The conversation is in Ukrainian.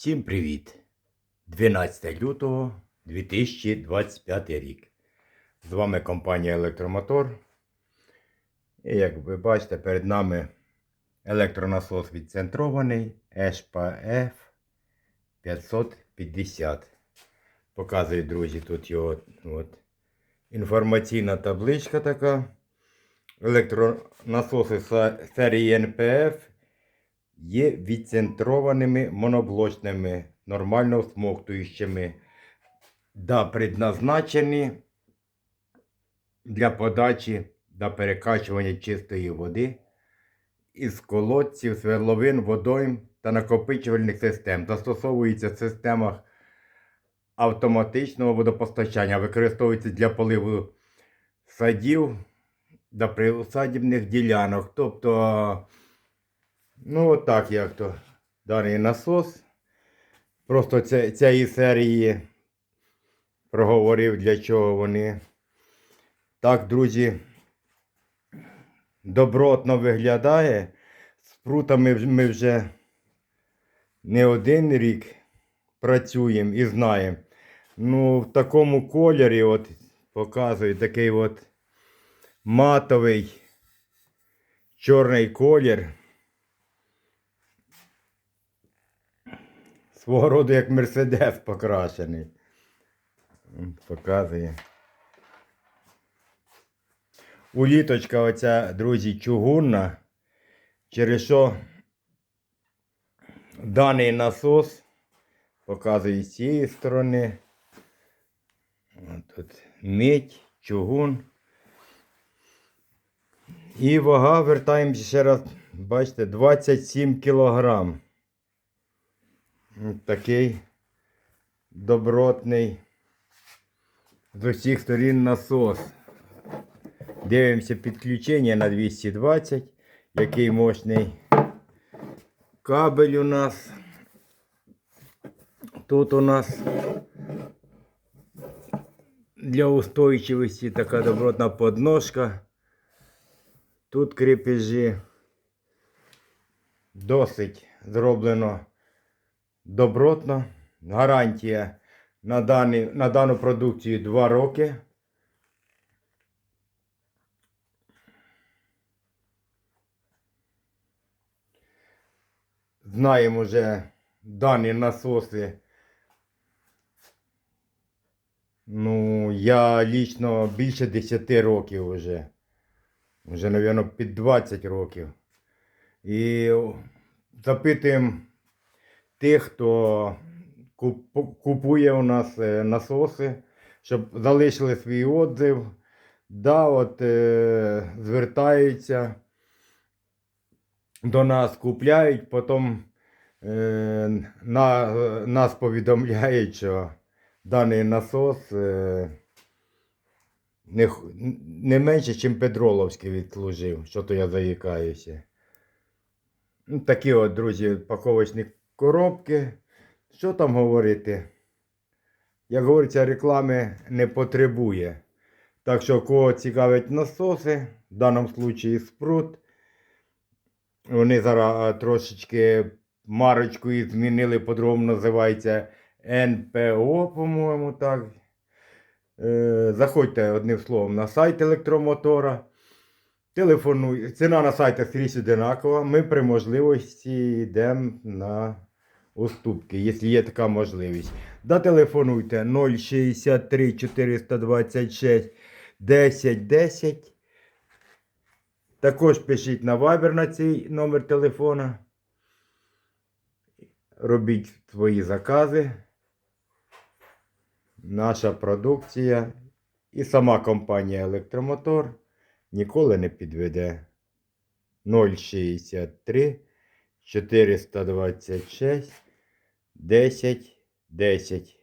Всім привіт! 12 лютого 2025 рік. З вами компанія Електромотор. І як ви бачите, перед нами електронасос відцентрований HPF 550. Показую, друзі, тут його от, інформаційна табличка така. Електронасоси серії NPF є відцентрованими моноблочними, нормально всмоктуючими, да предназначені для подачі та перекачування чистої води із колодців, свердловин, водойм та накопичувальних систем. Застосовується в системах автоматичного водопостачання, використовується для поливу садів та приусадібних ділянок. Тобто Ну, от так як то даний насос. Просто ця, цієї серії проговорив, для чого вони. Так, друзі, добротно виглядає. З прутами ми вже не один рік працюємо і знаємо. Ну, в такому кольорі, от показую такий от матовий чорний колір. Свого роду як Мерседес покрашений. Показує. Уліточка оця, друзі, чугунна. Через що даний насос показує з цієї сторони. Тут мідь, чугун. І вага, вертаємося ще раз, бачите, 27 кілограм. Такий добротний з усіх сторін насос. Дивимося підключення на 220. Який мощний кабель у нас. Тут у нас для устойчивості така добротна подножка. Тут крепежі досить зроблено добротно. Гарантія на, дані, на дану продукцію 2 роки. Знаємо вже дані насоси. Ну, я лічно більше 10 років вже. Вже, мабуть, під 20 років. І запитуємо тих, хто купує у нас е, насоси, щоб залишили свій отзив. Да, от, е, звертаються до нас, купляють, потім е, на, нас повідомляють, що даний насос е, не, не менше, ніж Петроловський відслужив, що то я заїкаюся. Ну, такі от, друзі, паковочні коробки. Що там говорити? Як говориться, реклами не потребує. Так що, кого цікавить насоси, в даному випадку спрут. Вони зараз трошечки марочкою змінили, по-другому називається НПО, по-моєму, так. Е, заходьте одним словом на сайт електромотора. Телефонуй. Ціна на сайті скрізь одинакова. Ми при можливості йдемо на уступки, якщо є така можливість. Да, телефонуйте 063 426 10 10. Також пишіть на Viber на цей номер телефона. Робіть свої закази. Наша продукція і сама компанія Електромотор ніколи не підведе. 063 426 10 10.